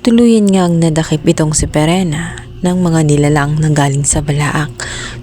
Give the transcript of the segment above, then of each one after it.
Tuluyan ngang nadakip itong si Perena ng mga nilalang nang galing sa balaak.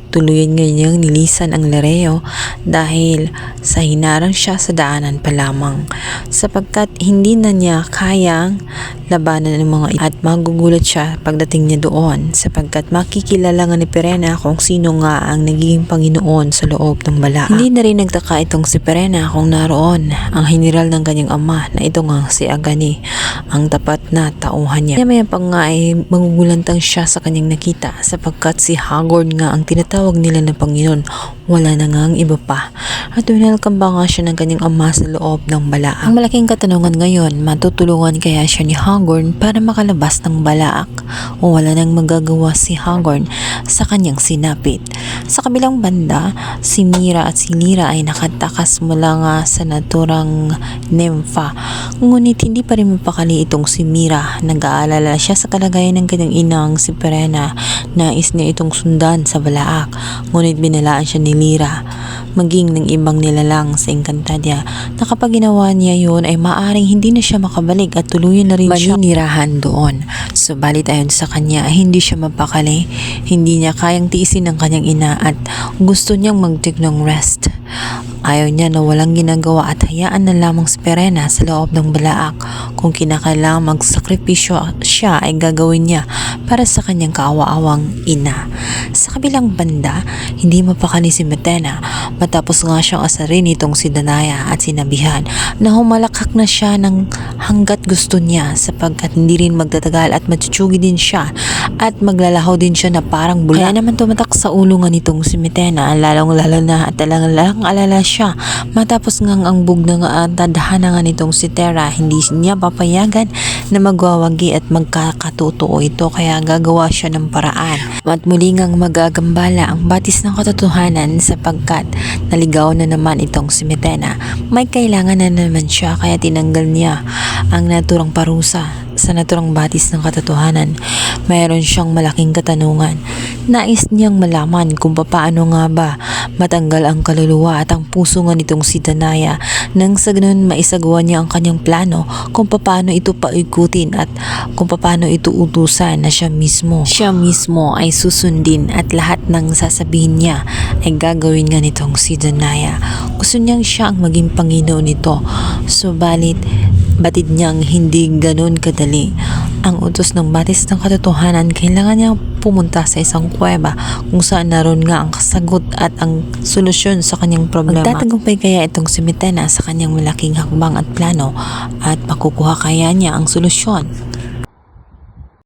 Tuluyan nga niyang nilisan ang Lareo dahil sa hinarang siya sa daanan pa lamang sapagkat hindi na niya kayang labanan ng mga at magugulat siya pagdating niya doon sapagkat makikilala nga ni Perena kung sino nga ang nagiging Panginoon sa loob ng balaak. Hindi na rin nagtaka itong si Perena kung naroon ang hiniral ng kanyang ama na ito nga si Agani ang tapat na tauhan niya. Maya pa nga ay magugulantang siya sa kanyang nakita sapagkat si Hagord nga ang tinatawag nila na Panginoon. Wala na nga ang iba pa. At winelcome ba nga siya ng kanyang ama sa loob ng balaak. Ang malaking katanungan ngayon, matutulungan kaya siya ni Hagorn para makalabas ng balaak o wala nang magagawa si Hagorn sa kanyang sinapit. Sa kabilang banda, si Mira at si Lira ay nakatakas mula nga sa naturang nympha. Ngunit hindi pa rin mapakali itong si Mira. Nag-aalala siya sa kalagayan ng kanyang inang si Perena. Nais niya itong sundan sa balaak. Ngunit binalaan siya ni Lira maging ng ibang nilalang sa Encantadia na kapag ginawa niya yun ay maaring hindi na siya makabalik at tuluyan na rin siya maninirahan doon. Subalit ayon sa kanya hindi siya mapakali, hindi niya kayang tiisin ng kanyang ina at gusto niyang mag-take ng rest. Ayaw niya na walang ginagawa at hayaan na lamang si Perena sa loob ng balaak. Kung kinakailangan magsakripisyo siya ay gagawin niya para sa kanyang kaawa-awang ina. Sa kabilang banda, hindi mapakali si Metena matapos nga siyang asarin itong si Danaya at sinabihan na humalakak na siya ng hanggat gusto niya sapagkat hindi rin magtatagal at matutsugi din siya at maglalaho din siya na parang bula. Kaya naman tumatak sa ulo nga nitong si Metena lalong lalo na at talagang alala siya matapos ngang ang bug na nga ang tadhana nga nitong si Terra hindi niya papayagan na magwawagi at magkakatotoo ito kaya gagawa siya ng paraan at muli ngang magagambala ang batis ng katotohanan sapagkat naligaw na naman itong si Metena may kailangan na naman siya kaya tinanggal niya ang naturang parusa sa naturang batis ng katotohanan. Mayroon siyang malaking katanungan. Nais niyang malaman kung paano nga ba matanggal ang kaluluwa at ang puso nga nitong si Danaya nang sa ganun maisagawa niya ang kanyang plano kung paano ito paikutin at kung paano ito utusan na siya mismo. Siya mismo ay susundin at lahat ng sasabihin niya ay gagawin nga nitong si Danaya. Gusto niyang siya ang maging Panginoon nito. Subalit, batid niyang hindi ganun kadali. Ang utos ng batis ng katotohanan, kailangan niyang pumunta sa isang kuweba kung saan naroon nga ang kasagot at ang solusyon sa kanyang problema. Magtatagumpay kaya itong si Mitena sa kanyang malaking hakbang at plano at makukuha kaya niya ang solusyon.